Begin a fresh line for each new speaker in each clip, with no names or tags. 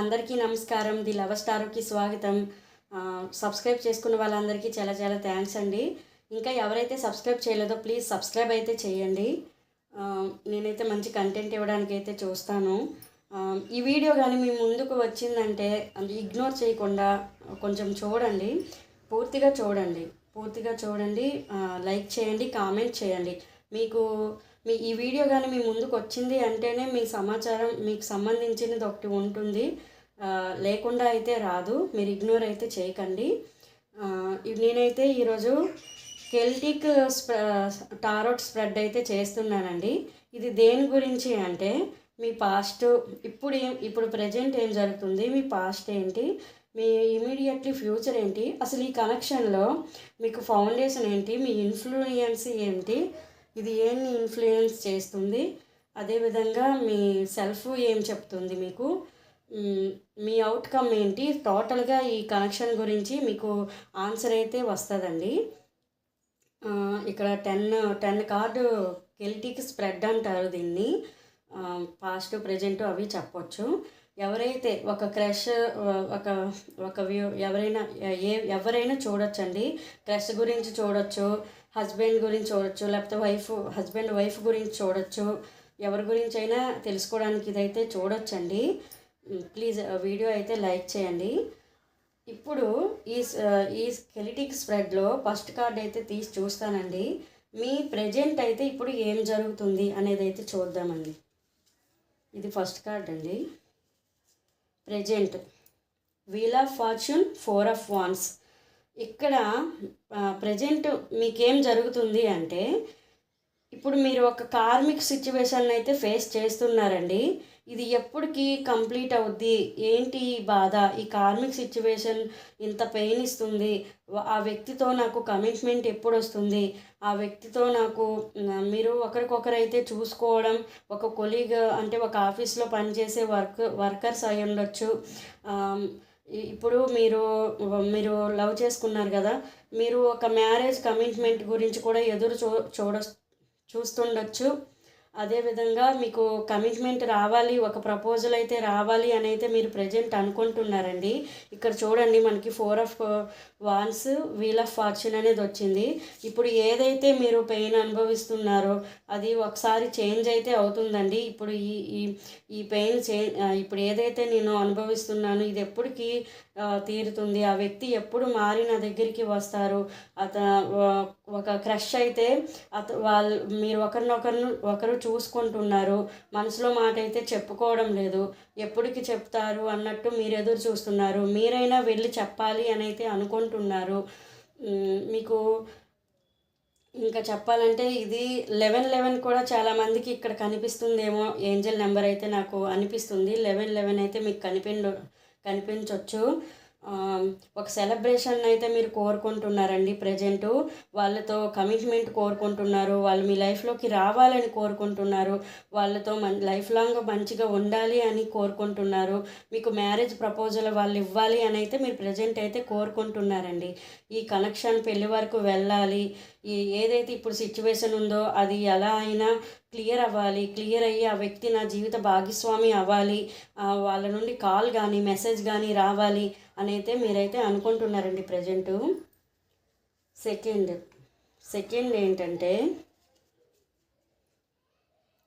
అందరికీ నమస్కారం. The love స్టార్కి స్వాగతం. సబ్స్క్రైబ్ చేసుకున్న వాళ్ళందరికీ చాలా చాలా థ్యాంక్స్ అండి. ఇంకా ఎవరైతే సబ్స్క్రైబ్ చేయలేదో ప్లీజ్ సబ్స్క్రైబ్ అయితే చేయండి. నేనైతే మంచి కంటెంట్ ఇవ్వడానికి అయితే చూస్తాను. ఈ వీడియో కానీ మీ ముందుకు వచ్చిందంటే ఇగ్నోర్ చేయకుండా కొంచెం చూడండి. పూర్తిగా చూడండి. పూర్తిగా చూడండి. లైక్ చేయండి కామెంట్ చేయండి. మీకు మీ ఈ వీడియో కానీ మీ ముందుకు వచ్చింది అంటేనే మీ సమాచారం మీకు సంబంధించినది ఒకటి ఉంటుంది. లేకుండా అయితే రాదు. మీరు ఇగ్నోర్ అయితే చేయకండి. నేనైతే ఈరోజు కెల్టిక్ టారోట్ స్ప్రెడ్ అయితే చేస్తున్నానండి. ఇది దేని గురించి అంటే మీ పాస్ట్ ఇప్పుడు ఏం ఇప్పుడు ప్రజెంట్ ఏం జరుగుతుంది? మీ పాస్ట్ ఏంటి? మీ ఇమీడియట్లీ ఫ్యూచర్ ఏంటి? అసలు ఈ కనెక్షన్లో మీకు ఫౌండేషన్ ఏంటి? మీ ఇన్ఫ్లుయెన్స్ ఏంటి? ఇది ఏమి ఇన్ఫ్లుయెన్స్ చేస్తుంది? అదేవిధంగా మీ సెల్ఫ్ ఏం చెప్తుంది మీకు? మీ అవుట్కమ్ ఏంటి? టోటల్గా ఈ కనెక్షన్ గురించి మీకు ఆన్సర్ అయితే వస్తుందండి. ఇక్కడ ten ten card Celtic spread అంటారు దీన్ని. పాస్ట్ ప్రజెంట్ అవి చెప్పొచ్చు. ఎవరైతే ఒక క్రష్ ఒక ఒక వ్యూ ఎవరైనా ఏ ఎవరైనా చూడొచ్చండి. క్రష్ గురించి చూడొచ్చు. హస్బెండ్ గురించి చూడొచ్చు లేకపోతే వైఫ్ హస్బెండ్ వైఫ్ గురించి చూడొచ్చు. ఎవరి గురించి అయినా తెలుసుకోవడానికి ఇదైతే చూడొచ్చండి. ప్లీజ్ వీడియో అయితే లైక్ చేయండి. ఇప్పుడు ఈ ఈ స్కెలిటిక్ స్ప్రెడ్లో ఫస్ట్ కార్డ్ అయితే తీసి చూస్తానండి. మీ ప్రజెంట్ అయితే ఇప్పుడు ఏం జరుగుతుంది అనేది అయితే చూద్దామండి. ఇది ఫస్ట్ కార్డ్ అండి. Present wheel of fortune four of wands. ఇక్కడ ప్రజెంట్ మీకేం జరుగుతుంది అంటే ఇప్పుడు మీరు ఒక కార్మిక్ సిచ్యువేషన్ అయితే ఫేస్ చేస్తున్నారండి. ఇది ఎప్పటికి కంప్లీట్ అవుద్ది? ఏంటి ఈ బాధ? ఈ కార్మిక్ సిచ్యువేషన్ ఇంత పెయిన్ ఇస్తుంది. ఆ వ్యక్తితో నాకు కమిట్మెంట్ ఎప్పుడు వస్తుంది ఆ వ్యక్తితో నాకు మీరు ఒకరికొకరైతే చూసుకోవడం ఒక కొలీగ్ అంటే ఒక ఆఫీస్లో పనిచేసే వర్క్ వర్కర్స్ అయి ఉండొచ్చు ఇప్పుడు మీరు మీరు లవ్ చేసుకున్నారు కదా మీరు ఒక మ్యారేజ్ కమిట్మెంట్ గురించి కూడా ఎదురు చూ చూడ చూస్తుండొచ్చు. అదేవిధంగా మీకు కమిట్మెంట్ రావాలి ఒక ప్రపోజల్ అయితే రావాలి అని అయితే మీరు ప్రజెంట్ అనుకుంటున్నారండి. ఇక్కడ చూడండి మనకి four of wands wheel of fortune అనేది వచ్చింది. ఇప్పుడు ఏదైతే మీరు పెయిన్ అనుభవిస్తున్నారో అది ఒకసారి చేంజ్ అయితే అవుతుందండి. ఇప్పుడు ఈ ఈ ఈ పెయిన్ చే ఇప్పుడు ఏదైతే నేను అనుభవిస్తున్నాను ఇది ఎప్పటికీ తీరుతుంది. ఆ వ్యక్తి ఎప్పుడు మారి నా దగ్గరికి వస్తారు. అత ఒక క్రష్ అయితే అత వాళ్ళు మీరు ఒకరినొకరు ఒకరు చూసుకుంటున్నారు. మనసులో మాట అయితే చెప్పుకోవడం లేదు. ఎప్పటికి చెప్తారు అన్నట్టు మీరు ఎదురు చూస్తున్నారు. మీరైనా వెళ్ళి చెప్పాలి అని అయితే అనుకుంటున్నారు. మీకు ఇంకా చెప్పాలంటే ఇది లెవెన్ లెవెన్ కూడా చాలామందికి ఇక్కడ కనిపిస్తుందేమో. ఏంజల్ నెంబర్ అయితే నాకు అనిపిస్తుంది. లెవెన్ లెవెన్ అయితే మీకు కనిపించ కనిపించవచ్చు ఒక సెలబ్రేషన్ అయితే మీరు కోరుకుంటున్నారండి ప్రజెంట్ వాళ్ళతో కమిట్మెంట్ కోరుకుంటున్నారు. వాళ్ళు మీ లైఫ్లోకి రావాలని కోరుకుంటున్నారు. వాళ్ళతో మన లైఫ్ లాంగ్ మంచిగా ఉండాలి అని కోరుకుంటున్నారు. మీకు మ్యారేజ్ ప్రపోజల్ వాళ్ళు ఇవ్వాలి అని అయితే మీరు ప్రజెంట్ అయితే కోరుకుంటున్నారండి. ఈ కనెక్షన్ పెళ్ళి వరకు వెళ్ళాలి. ఏదైతే ఇప్పుడు సిచ్యువేషన్ ఉందో అది ఎలా అయినా క్లియర్ అవ్వాలి క్లియర్ అయ్యి ఆ వ్యక్తి నా జీవిత భాగస్వామి అవ్వాలి. వాళ్ళ నుండి కాల్ కానీ మెసేజ్ కానీ రావాలి అని అయితే మీరైతే అనుకుంటున్నారండి ప్రజెంటు సెకండ్ సెకండ్ ఏంటంటే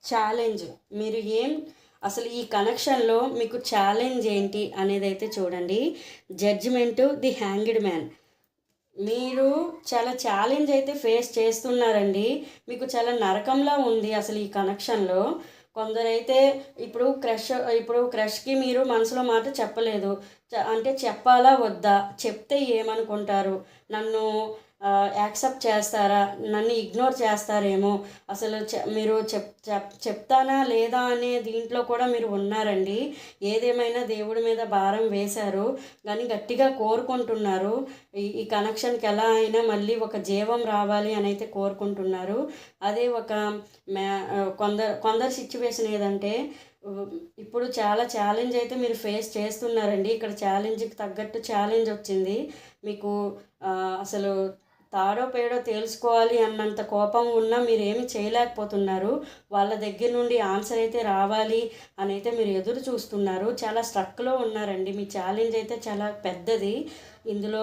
ఛాలెంజ్ మీరు ఏం అసలు ఈ కనెక్షన్లో మీకు ఛాలెంజ్ ఏంటి అనేది అయితే చూడండి. జడ్జిమెంటు ది హ్యాంగిడ్ మ్యాన్ మీరు చాలా ఛాలెంజ్ అయితే ఫేస్ చేస్తున్నారండి. మీకు చాలా నరకంలా ఉంది అసలు ఈ కనెక్షన్లో కొందరైతే ఇప్పుడు క్రష్ ఇప్పుడు క్రష్కి మీరు మనసులో మాట చెప్పలేదు. చ- అంటే చెప్పాలా వద్దా? చెప్తే ఏమనుకుంటారు? నన్ను యాక్సెప్ట్ చేస్తారా? నన్ను ఇగ్నోర్ చేస్తారేమో? అసలు చె- మీరు చెప్ చెప్ చెప్తానా లేదా అనే దీంట్లో కూడా మీరు ఉన్నారండి. ఏదేమైనా దేవుడి మీద భారం వేశారు కానీ గట్టిగా కోరుకుంటున్నారు. ఈ కనెక్షన్కి ఎలా అయినా మళ్ళీ ఒక జీవం రావాలి అని అయితే కోరుకుంటున్నారు. అదే ఒక మ్యా కొందరు కొందరు సిచ్యువేషన్ ఏదంటే ఇప్పుడు చాలా ఛాలెంజ్ అయితే మీరు ఫేస్ చేస్తున్నారండి. ఇక్కడ ఛాలెంజ్కి తగ్గట్టు ఛాలెంజ్ వచ్చింది. మీకు అసలు తాడో పేడో తేల్చుకోవాలి అన్నంత కోపం ఉన్నా మీరేమి చేయలేకపోతున్నారు. వాళ్ళ దగ్గర నుండి ఆన్సర్ అయితే రావాలి అని అయితే మీరు ఎదురు చూస్తున్నారు. చాలా స్ట్రక్లో ఉన్నారండి. మీ ఛాలెంజ్ అయితే చాలా పెద్దది. ఇందులో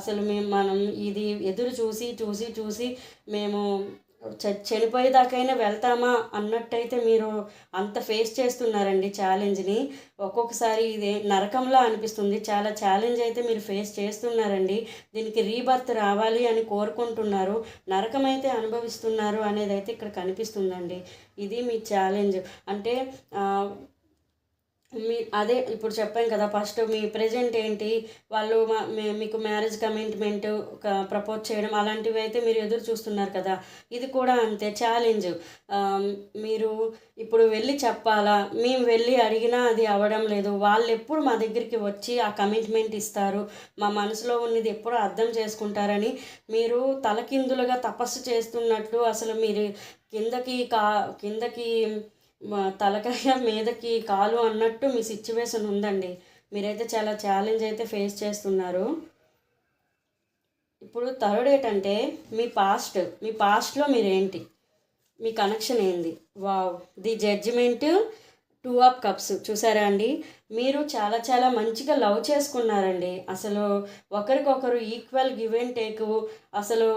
అసలు మేము మనం ఇది ఎదురు చూసి చూసి చూసి మేము చనిపోయేదాకైనా వెళ్తామా అన్నట్టయితే మీరు అంత ఫేస్ చేస్తున్నారండి ఛాలెంజ్ని ఒక్కొక్కసారి ఇది నరకంలా అనిపిస్తుంది. చాలా ఛాలెంజ్ అయితే మీరు ఫేస్ చేస్తున్నారండి. దీనికి రీబర్త్ రావాలి అని కోరుకుంటున్నారు. నరకం అయితే అనుభవిస్తున్నారు అనేది అయితే ఇక్కడ కనిపిస్తుందండి. ఇది మీ ఛాలెంజ్ అంటే మీ అదే ఇప్పుడు చెప్పాం కదా ఫస్ట్ మీ ప్రజెంట్ ఏంటి వాళ్ళు మీకు మ్యారేజ్ కమిట్మెంట్ ప్రపోజ్ చేయడం అలాంటివి అయితే మీరు ఎదురు చూస్తున్నారు కదా ఇది కూడా అంతే ఛాలెంజ్ మీరు ఇప్పుడు వెళ్ళి చెప్పాలా మేము వెళ్ళి అడిగినా అది అవ్వడం లేదు వాళ్ళు ఎప్పుడు మా దగ్గరికి వచ్చి ఆ కమిట్మెంట్ ఇస్తారు మా మనసులో ఉన్నది ఎప్పుడు అర్థం చేసుకుంటారని మీరు తలకిందులుగా తపస్సు చేస్తున్నట్లు అసలు మీరు కిందకి కా కిందకి తలకాయ మీదకి కాలు అన్నట్టు మీ సిచ్యువేషన్ ఉందండి. మీరైతే చాలా ఛాలెంజ్ అయితే ఫేస్ చేస్తున్నారు. ఇప్పుడు థర్డ్ ఏంటంటే మీ పాస్ట్ మీ పాస్ట్లో మీరేంటి? మీ కనెక్షన్ ఏంది? Wow the judgement two of cups చూసారా అండి? మీరు చాలా చాలా మంచిగా లవ్ చేసుకున్నారండి. అసలు ఒకరికొకరు ఈక్వల్ గివ్ అండ్ టేక్. అసలు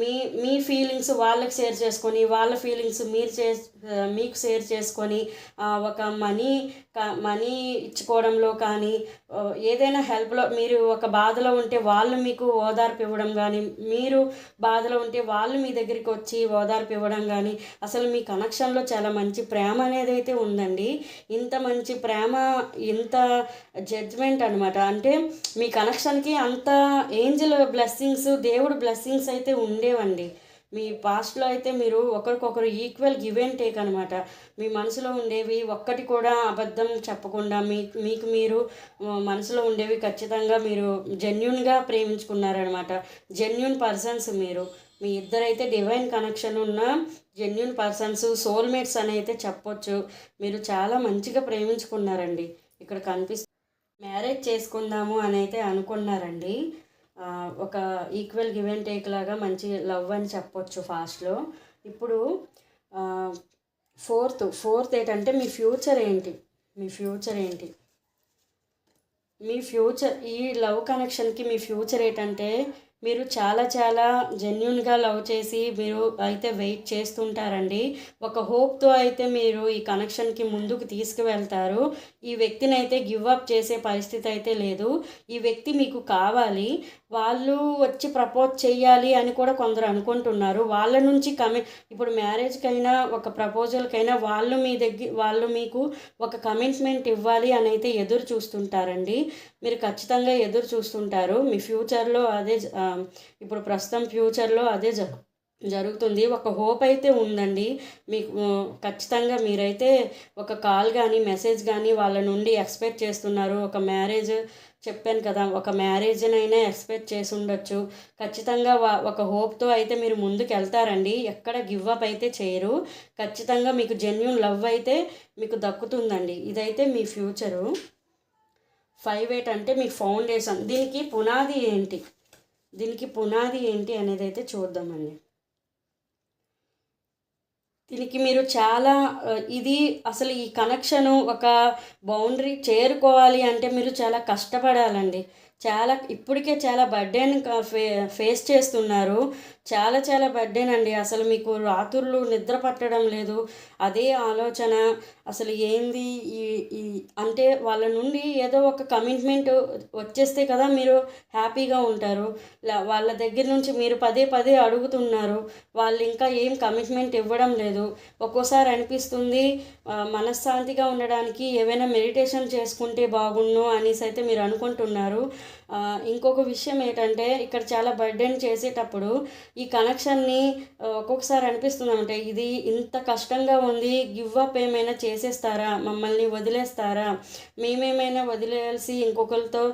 మీ మీ ఫీలింగ్స్ వాళ్ళకి షేర్ చేసుకొని వాళ్ళ ఫీలింగ్స్ మీరు చే మీకు షేర్ చేసుకొని ఒక మనీ మనీ ఇచ్చుకోవడంలో కానీ ఏదైనా హెల్ప్లో మీరు ఒక బాధలో ఉంటే వాళ్ళు మీకు ఓదార్పు ఇవ్వడం కానీ మీరు బాధలో ఉంటే వాళ్ళు మీ దగ్గరికి వచ్చి ఓదార్పు ఇవ్వడం కానీ అసలు మీ కనెక్షన్లో చాలా మంచి ప్రేమ అనేది అయితే ఉందండి. ఇంత మంచి ప్రేమ ఇంత జడ్జ్మెంట్ అనమాట అంటే మీ కనెక్షన్కి అంత ఏంజల్ బ్లెస్సింగ్స్ దేవుడు బ్లెస్సింగ్స్ అయితే ఉండేవండి. మీ పాస్ట్లో అయితే మీరు ఒకరికొకరు ఈక్వల్ గివ్ అండ్ టేక్ అనమాట మీ మనసులో ఉండేవి ఒక్కటి కూడా అబద్ధం చెప్పకుండా మీ మీకు మీరు మనసులో ఉండేవి ఖచ్చితంగా మీరు జెన్యున్గా ప్రేమించుకున్నారనమాట జెన్యున్ పర్సన్స్ మీరు. మీ ఇద్దరైతే డివైన్ కనెక్షన్ ఉన్న జెన్యున్ పర్సన్స్ సోల్మేట్స్ అని అయితే చెప్పొచ్చు. మీరు చాలా మంచిగా ప్రేమించుకున్నారండి. ఇక్కడ కనిపిస్తు మ్యారేజ్ చేసుకుందాము అని అయితే అనుకున్నారండి. ఒక ఈక్వల్ గివ్ అండ్ టేక్ లాగా మంచి లవ్ అని చెప్పొచ్చు ఫాస్ట్లో ఇప్పుడు ఫోర్త్ ఫోర్త్ ఏంటంటే మీ ఫ్యూచర్ ఏంటి? మీ ఫ్యూచర్ ఏంటి? మీ ఫ్యూచర్ ఈ లవ్ కనెక్షన్కి మీ ఫ్యూచర్ ఏంటంటే మీరు చాలా చాలా జెన్యున్గా లవ్ చేసి మీరు అయితే వెయిట్ చేస్తుంటారండి. ఒక హోప్తో అయితే మీరు ఈ కనెక్షన్కి ముందుకు తీసుకువెళ్తారు. ఈ వ్యక్తిని అయితే గివ్ అప్ చేసే పరిస్థితి అయితే లేదు. ఈ వ్యక్తి మీకు కావాలి. వాళ్ళు వచ్చి ప్రపోజ్ చేయాలి అని కూడా కొందరు అనుకుంటున్నారు. వాళ్ళ నుంచి కమి ఇప్పుడు మ్యారేజ్కైనా ఒక ప్రపోజల్కైనా వాళ్ళు మీ దగ్గర వాళ్ళు మీకు ఒక కమిట్మెంట్ ఇవ్వాలి అని అయితే ఎదురు చూస్తుంటారండి. మీరు ఖచ్చితంగా ఎదురు చూస్తుంటారు. మీ ఫ్యూచర్లో అదే ఇప్పుడు ప్రస్తుతం ఫ్యూచర్లో అదే జ జరుగుతుంది. ఒక హోప్ అయితే ఉందండి. మీకు ఖచ్చితంగా మీరైతే ఒక కాల్ కానీ మెసేజ్ కానీ వాళ్ళ నుండి ఎక్స్పెక్ట్ చేస్తున్నారు. ఒక మ్యారేజ్ చెప్పాను కదా ఒక మ్యారేజ్నైనా ఎక్స్పెక్ట్ చేసి ఉండొచ్చు ఖచ్చితంగా వా- ఒక హోప్తో అయితే మీరు ముందుకు వెళ్తారండి ఎక్కడ గివ్ అప్ అయితే చేయరు. ఖచ్చితంగా మీకు జెన్యున్ లవ్ అయితే మీకు దక్కుతుందండి. ఇదైతే మీ ఫ్యూచరు. ఫైవ్ ఎయిట్ అంటే మీ ఫౌండేషన్. దీనికి పునాది ఏంటి? దీనికి పునాది ఏంటి అనేది అయితే చూద్దామండి. దీనికి మీరు చాలా ఇది అసలు ఈ కనెక్షను ఒక బౌండరీ చేరుకోవాలి అంటే మీరు చాలా కష్టపడాలండి. చాలా ఇప్పటికే చాలా బర్డెన్ ఫే ఫేస్ చేస్తున్నారు. చాలా చాలా బర్డేనండి అసలు మీకు రాత్రులు నిద్ర పట్టడం లేదు. అదే ఆలోచన. అసలు ఏంది ఈ అంటే వాళ్ళ నుండి ఏదో ఒక కమిట్మెంట్ వచ్చేస్తే కదా మీరు హ్యాపీగా ఉంటారు. వాళ్ళ దగ్గర నుంచి మీరు పదే పదే అడుగుతున్నారు. వాళ్ళు ఇంకా ఏం కమిట్మెంట్ ఇవ్వడం లేదు. ఒక్కోసారి అనిపిస్తుంది మనశ్శాంతిగా ఉండడానికి ఏవైనా మెడిటేషన్ చేసుకుంటే బాగుండు అనేసి అయితే మీరు అనుకుంటున్నారు. ఇంకొక విషయం ఏంటంటే ఇక్కడ చాలా బర్డెన్ చేసేటప్పుడు ఈ కనెక్షన్ని ఒక్కొక్కసారి అనిపిస్తుంది అంటే ఇది ఇంత కష్టంగా ఉంది గివ్ అప్ ఏమైనా చేసేస్తారా? మమ్మల్ని వదిలేస్తారా? మేమేమైనా వదిలేయాల్సి ఇంకొకరితో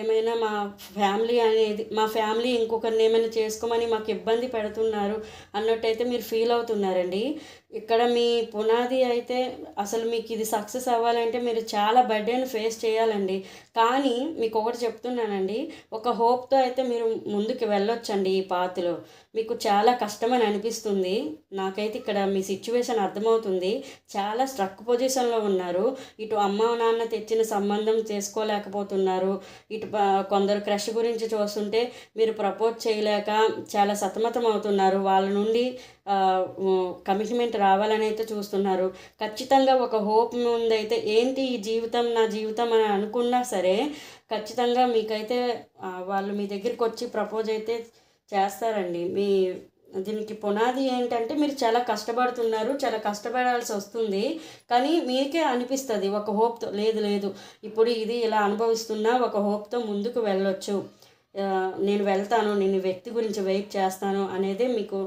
ఏమైనా మా ఫ్యామిలీ అనేది మా ఫ్యామిలీ ఇంకొకరిని ఏమైనా చేసుకోమని మాకు ఇబ్బంది పెడుతున్నారు అన్నట్టయితే మీరు ఫీల్ అవుతున్నారండి. ఇక్కడ మీ పునాది అయితే అసలు మీకు ఇది సక్సెస్ అవ్వాలంటే మీరు చాలా బర్త్డేని ఫేస్ చేయాలండి. కానీ మీకు ఒకటి చెప్తున్నానండి. ఒక హోప్తో అయితే మీరు ముందుకు వెళ్ళొచ్చండి ఈ పాత్రలో. మీకు చాలా కష్టమని అనిపిస్తుంది. నాకైతే ఇక్కడ మీ సిచ్యువేషన్ అర్థమవుతుంది. చాలా స్ట్రక్ పొజిషన్లో ఉన్నారు. ఇటు అమ్మ నాన్న తెచ్చిన సంబంధం చేసుకోలేకపోతున్నారు. ఇటు కొందరు క్రష్ గురించి చూస్తుంటే మీరు ప్రపోజ్ చేయలేక చాలా సతమతం అవుతున్నారు వాళ్ళ నుండి కమిట్మెంట్ రావాలని అయితే చూస్తున్నారు. ఖచ్చితంగా ఒక హోప్ ముందైతే ఏంటి ఈ జీవితం నా జీవితం అని అనుకున్నా సరే ఖచ్చితంగా మీకైతే వాళ్ళు మీ దగ్గరికి వచ్చి ప్రపోజ్ అయితే చేస్తారండి. మీ దీనికి పునాది ఏంటంటే మీరు చాలా కష్టపడుతున్నారు చాలా కష్టపడాల్సి వస్తుంది. కానీ మీకే అనిపిస్తుంది ఒక హోప్తో లేదు లేదు ఇప్పుడు ఇది ఇలా అనుభవిస్తున్నా ఒక హోప్తో ముందుకు వెళ్ళొచ్చు. నేను వెళ్తాను నేను వ్యక్తి గురించి వెయిట్ చేస్తాను అనేది మీకు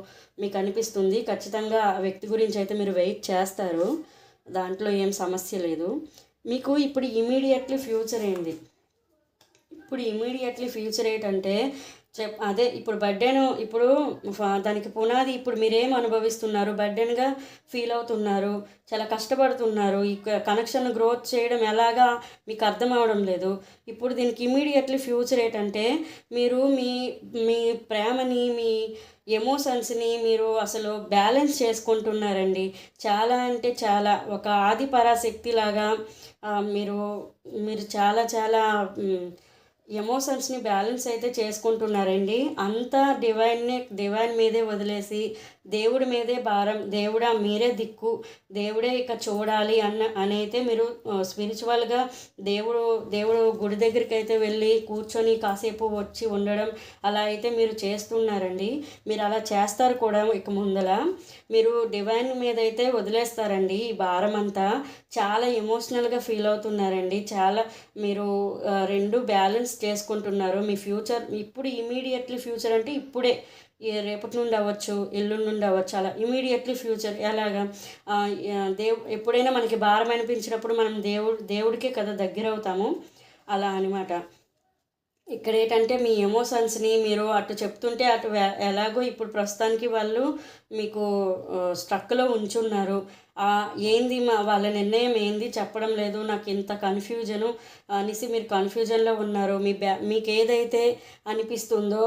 మీకు అనిపిస్తుంది. ఖచ్చితంగా వ్యక్తి గురించి అయితే మీరు వెయిట్ చేస్తారు. దాంట్లో ఏం సమస్య లేదు. మీకు ఇప్పుడు ఇమీడియట్లీ ఫ్యూచర్ ఏంది? ఇప్పుడు ఇమీడియట్లీ ఫ్యూచర్ ఏంటంటే చెప్ అదే ఇప్పుడు బర్త్డేను ఇప్పుడు ఫ- దానికి పునాది ఇప్పుడు మీరేం అనుభవిస్తున్నారు? బర్త్డేన్గా ఫీల్ అవుతున్నారు చాలా కష్టపడుతున్నారు ఈ కనెక్షన్ గ్రోత్ చేయడం ఎలాగా మీకు అర్థం అవడం లేదు. ఇప్పుడు దీనికి ఇమీడియట్లీ ఫ్యూచర్ ఏంటంటే మీరు మీ మీ ప్రేమని మీ ఎమోషన్స్ని మీరు అసలు బ్యాలెన్స్ చేసుకుంటున్నారండి. చాలా అంటే చాలా ఒక ఆది పరాశక్తి లాగా మీరు మీరు చాలా చాలా ఎమోషన్స్ని బ్యాలెన్స్ అయితే చేసుకుంటున్నారండి. అంతా డివైన్ని డివైన్ మీదే వదిలేసి దేవుడి మీదే భారం దేవుడా మీరే దిక్కు దేవుడే ఇక చూడాలి అన్న అని అయితే మీరు స్పిరిచువల్గా దేవుడు దేవుడు గుడి దగ్గరికి అయితే వెళ్ళి కూర్చొని కాసేపు వచ్చి ఉండడం అలా అయితే మీరు చేస్తున్నారండి. మీరు అలా చేస్తారు కూడా ఇక ముందల. మీరు డివైన్ మీద అయితే వదిలేస్తారండి ఈ భారం అంతా చాలా ఎమోషనల్గా ఫీల్ అవుతున్నారండి. చాలా మీరు రెండు బ్యాలెన్స్ చేసుకుంటున్నారు. మీ ఫ్యూచర్ ఇప్పుడు ఇమీడియట్లీ ఫ్యూచర్ అంటే ఇప్పుడే. రేపటి నుండి అవ్వచ్చు ఎల్లుండి నుండి అవ్వచ్చు అలా ఇమీడియట్లీ ఫ్యూచర్ ఎలాగా దేవు ఎప్పుడైనా మనకి భారం అనిపించినప్పుడు మనం దేవుడు దేవుడికే కదా దగ్గర అవుతాము అలా అనమాట ఇక్కడ ఏంటంటే మీ ఎమోషన్స్ని మీరు అటు చెప్తుంటే అటు ఎలాగో ఇప్పుడు ప్రస్తుతానికి వాళ్ళు మీకు స్ట్రక్లో ఉంచున్నారు. ఏంది మా వాళ్ళ నిర్ణయం ఏంది? చెప్పడం లేదు. నాకు ఇంత కన్ఫ్యూజను అనేసి మీరు కన్ఫ్యూజన్లో ఉన్నారు. మీ బ్యా మీకు ఏదైతే అనిపిస్తుందో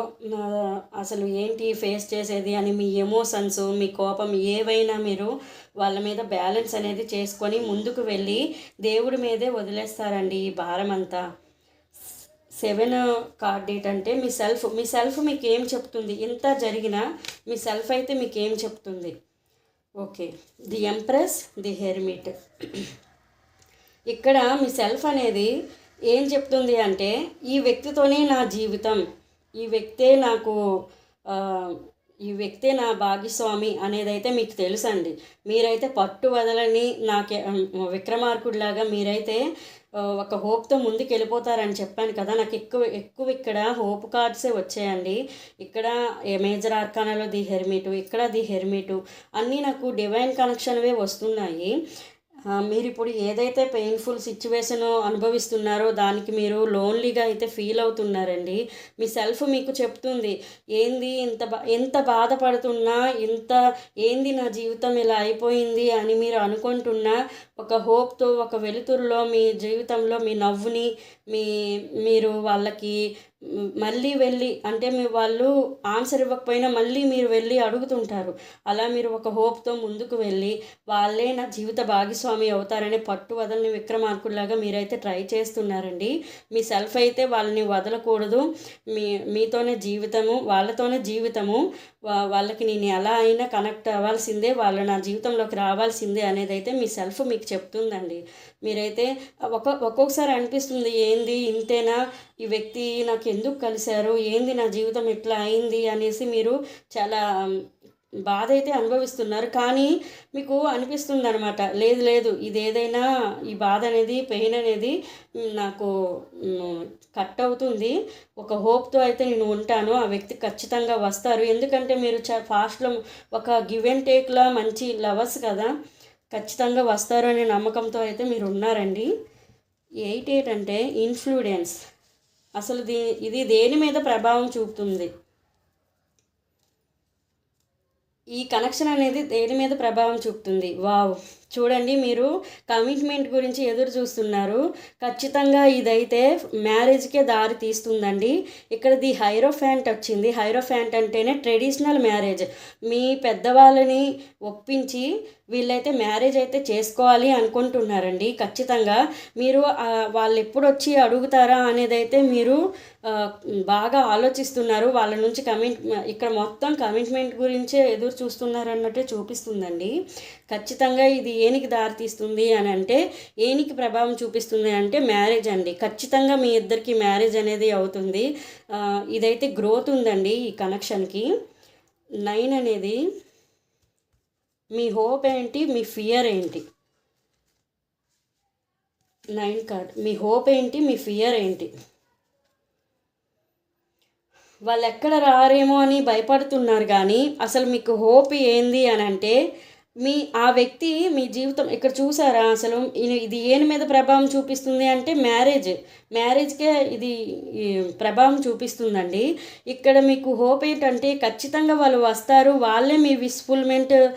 అసలు ఏంటి ఫేస్ చేసేది అని మీ ఎమోషన్స్ మీ కోపం ఏవైనా మీరు వాళ్ళ మీద బ్యాలెన్స్ అనేది చేసుకొని ముందుకు వెళ్ళి దేవుడి మీదే వదిలేస్తారండి ఈ భారం అంతా సెవెన్ కార్డ్ డేట్ అంటే మీ సెల్ఫ్ మీ సెల్ఫ్ మీకు ఏం చెప్తుంది? ఇంత జరిగినా మీ సెల్ఫ్ అయితే మీకు ఏం చెప్తుంది? Okay. The empress the hermit. ఇక్కడ మీ సెల్ఫ్ అనేది ఏం చెప్తుంది అంటే ఈ వ్యక్తితోనే నా జీవితం ఈ వ్యక్తే నాకు ఈ వ్యక్తే నా భాగ్యస్వామి అనేదైతే మీకు తెలుసండి. మీరైతే పట్టు వదలని నాకే విక్రమార్కుడిలాగా మీరైతే ఒక హోప్తో ముందుకు వెళ్ళిపోతారని చెప్పాను కదా. నాకు ఎక్కువ ఎక్కువ ఇక్కడ హోప్ కార్డ్సే వచ్చాయండి. ఇక్కడ మేజర్ ఆర్కానాలో ది హెర్మిటు ఇక్కడ ది హెర్మిటు అన్నీ నాకు డివైన్ కనెక్షన్వే వస్తున్నాయి. మీరు ఇప్పుడు ఏదైతే పెయిన్ఫుల్ సిచ్యువేషన్ అనుభవిస్తున్నారో దానికి మీరు లోన్లీగా అయితే ఫీల్ అవుతున్నారండి. మీ సెల్ఫ్ మీకు చెప్తుంది ఏంది ఇంత బా ఎంత బాధపడుతున్నా ఇంత ఏంది నా జీవితం ఇలా అయిపోయింది అని మీరు అనుకుంటున్నా ఒక హోప్తో ఒక వెలుతురులో మీ జీవితంలో మీ నవ్వుని మీ మీరు వాళ్ళకి మళ్ళీ వెళ్ళి అంటే మీ వాళ్ళు ఆన్సర్ ఇవ్వకపోయినా మళ్ళీ మీరు వెళ్ళి అడుగుతుంటారు. అలా మీరు ఒక హోప్తో ముందుకు వెళ్ళి వాళ్ళే నా జీవిత భాగస్వామి అవుతారనే పట్టు వదలని విక్రమార్కుల్లాగా మీరైతే ట్రై చేస్తున్నారండి. మీ సెల్ఫ్ అయితే వాళ్ళని వదలకూడదు. మీ మీతోనే జీవితము వాళ్ళతోనే జీవితము. వాళ్ళకి నేను ఎలా అయినా కనెక్ట్ అవ్వాల్సిందే వాళ్ళు నా జీవితంలోకి రావాల్సిందే అనేది అయితే మీ సెల్ఫ్ మీకు చెప్తుందండి. మీరైతే ఒక ఒక్కొక్కసారి అనిపిస్తుంది ఏంది ఇంతేనా? ఈ వ్యక్తి నాకు ఎందుకు కలిశారు? ఏంది నా జీవితం ఎట్లా అయింది? అనేసి మీరు చాలా బాధ అయితే అనుభవిస్తున్నారు. కానీ మీకు అనిపిస్తుంది అనమాట లేదు లేదు ఇది ఏదైనా ఈ బాధ అనేది పెయిన్ అనేది నాకు కట్ అవుతుంది. ఒక హోప్తో అయితే నేను ఉంటాను. ఆ వ్యక్తి ఖచ్చితంగా వస్తారు. ఎందుకంటే మీరు చా ఫాస్ట్లో ఒక గివ్ అండ్ టేక్లా మంచి లవర్స్ కదా ఖచ్చితంగా వస్తారు అనే నమ్మకంతో అయితే మీరు ఉన్నారండి. ఎయిట్ ఎయిట్ అంటే ఇన్ఫ్లూయెన్స్. అసలు దీ ఇది దేని మీద ప్రభావం చూపుతుంది? ఈ కనెక్షన్ అనేది దేని మీద ప్రభావం చూపుతుంది? వావ్. చూడండి మీరు కమిట్మెంట్ గురించి ఎదురు చూస్తున్నారు. ఖచ్చితంగా ఇదైతే మ్యారేజ్కే దారి తీస్తుందండి. ఇక్కడ ది హైరోఫ్యాంట్ వచ్చింది. హైరోఫ్యాంట్ అంటేనే ట్రెడిషనల్ మ్యారేజ్. మీ పెద్దవాళ్ళని ఒప్పించి వీళ్ళైతే మ్యారేజ్ అయితే చేసుకోవాలి అనుకుంటున్నారండి. ఖచ్చితంగా మీరు వాళ్ళు ఎప్పుడు వచ్చి అడుగుతారా అనేది అయితే మీరు బాగా ఆలోచిస్తున్నారు. వాళ్ళ నుంచి కమిట్ ఇక్కడ మొత్తం కమిట్మెంట్ గురించే ఎదురు చూస్తున్నారన్నట్టే చూపిస్తుందండి. ఖచ్చితంగా ఇది ఏనికి దారితీస్తుంది అని అంటే ఏనికి ప్రభావం చూపిస్తుంది అంటే మ్యారేజ్ అండి. ఖచ్చితంగా మీ ఇద్దరికి మ్యారేజ్ అనేది అవుతుంది. ఇదైతే గ్రోత్ ఉందండి ఈ కనెక్షన్కి. నైన్ అనేది మీ హోప్ ఏంటి మీ ఫియర్ ఏంటి? నైన్ కార్డ్ మీ హోప్ ఏంటి మీ ఫియర్ ఏంటి? వాళ్ళు ఎక్కడ రారేమో అని భయపడుతున్నారు కానీ అసలు మీకు హోప్ ఏంది అని అంటే మీ ఆ వ్యక్తి మీ జీవితం ఇక్కడ చూసారా అసలు? ఇది- ఏని మీద ప్రభావం చూపిస్తుంది అంటే మ్యారేజ్. మ్యారేజ్కే ఇది ప్రభావం చూపిస్తుందండి. ఇక్కడ మీకు హోప్ ఏంటంటే ఖచ్చితంగా వాళ్ళు వస్తారు. వాళ్ళే మీ విస్ఫుల్మెంట్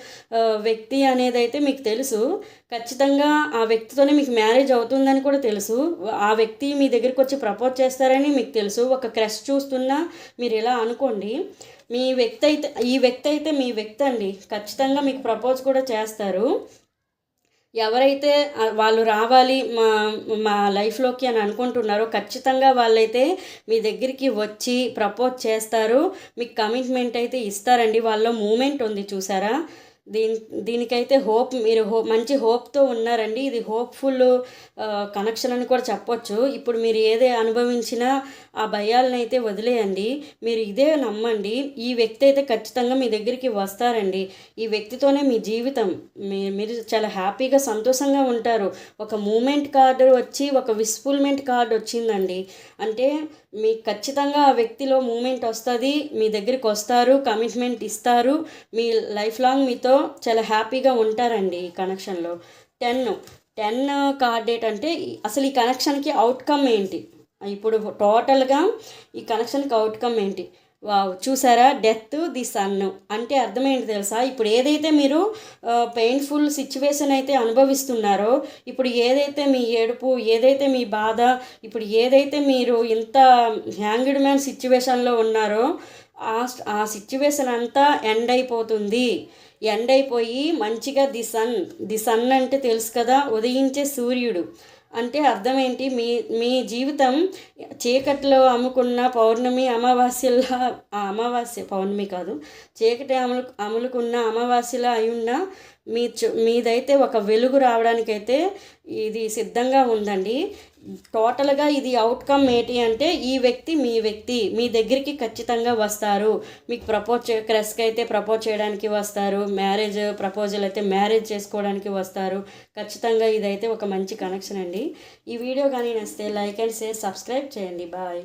వ్యక్తి అనేది అయితే మీకు తెలుసు. ఖచ్చితంగా ఆ వ్యక్తితోనే మీకు మ్యారేజ్ అవుతుందని కూడా తెలుసు. ఆ వ్యక్తి మీ దగ్గరికి వచ్చి ప్రపోజ్ చేస్తారని మీకు తెలుసు. ఒక క్రష్ చూస్తున్నా మీరు ఇలా అనుకోండి. మీ వ్యక్తి అయితే ఈ వ్యక్తి అయితే మీ వ్యక్తి అండి ఖచ్చితంగా మీకు ప్రపోజ్ కూడా చేస్తారు. ఎవరైతే వాళ్ళు రావాలి మా మా లైఫ్లోకి అని అనుకుంటున్నారో ఖచ్చితంగా వాళ్ళైతే మీ దగ్గరికి వచ్చి ప్రపోజ్ చేస్తారు. మీకు కమిట్మెంట్ అయితే ఇస్తారండి. వాళ్ళ మూమెంట్ ఉంది చూసారా? దీని దీనికైతే హోప్ మీరు హో మంచి హోప్తో ఉన్నారండి. ఇది హోప్ఫుల్ కనెక్షన్ అని కూడా చెప్పొచ్చు. ఇప్పుడు మీరు ఏదే అనుభవించినా ఆ భయాలను అయితే వదిలేయండి. మీరు ఇదే నమ్మండి. ఈ వ్యక్తి అయితే ఖచ్చితంగా మీ దగ్గరికి వస్తారండి. ఈ వ్యక్తితోనే మీ జీవితం. మీ మీరు చాలా హ్యాపీగా సంతోషంగా ఉంటారు. ఒక మూమెంట్ కార్డు వచ్చి ఒక విస్ఫుల్మెంట్ కార్డు వచ్చిందండి. అంటే మీకు ఖచ్చితంగా ఆ వ్యక్తిలో మూమెంట్ వస్తుంది మీ దగ్గరికి వస్తారు కమిట్మెంట్ ఇస్తారు మీ లైఫ్ లాంగ్ మీతో చాలా హ్యాపీగా ఉంటారండి ఈ కనెక్షన్లో. టెన్ టెన్ కార్డ్ డేట్ అంటే అసలు ఈ కనెక్షన్కి అవుట్కమ్ ఏంటి? ఇప్పుడు టోటల్గా ఈ కనెక్షన్కి అవుట్కమ్ ఏంటి? వావ్ చూసారా? డెత్ ది సన్ అంటే అర్థమైంది తెలుసా? ఇప్పుడు ఏదైతే మీరు పెయిన్ఫుల్ సిచ్యువేషన్ అయితే అనుభవిస్తున్నారో ఇప్పుడు ఏదైతే మీ ఏడుపు ఏదైతే మీ బాధ ఇప్పుడు ఏదైతే మీరు ఇంత హ్యాంగిడ్ మ్యాన్ సిచ్యువేషన్లో ఉన్నారో ఆ ఆ సిచ్యువేషన్ అంతా ఎండ్ అయిపోతుంది. ఎండ్ అయిపోయి మంచిగా ది సన్ ది సన్ అంటే తెలుసు కదా? ఉదయించే సూర్యుడు. అంటే అర్థం ఏంటి మీ మీ జీవితం చీకట్లో అమ్ముకున్న పౌర్ణమి అమావాస్యలా ఆ అమావాస్య పౌర్ణమి కాదు. చీకటి అమలు అమలుకున్న అమావాస్యలా అయి మీ చు మీదైతే ఒక వెలుగు రావడానికైతే ఇది సిద్ధంగా ఉందండి. టోటల్గా ఇది అవుట్కమ్ ఏంటి అంటే ఈ వ్యక్తి మీ వ్యక్తి మీ దగ్గరికి ఖచ్చితంగా వస్తారు. మీకు ప్రపోజ్ చే క్రస్కి అయితే ప్రపోజ్ చేయడానికి వస్తారు. మ్యారేజ్ ప్రపోజల్ అయితే మ్యారేజ్ చేసుకోవడానికి వస్తారు. ఖచ్చితంగా ఇదైతే ఒక మంచి కనెక్షన్ అండి. ఈ వీడియో కానీ నచ్చితే లైక్ అండ్ షేర్ సబ్స్క్రైబ్ చేయండి. బాయ్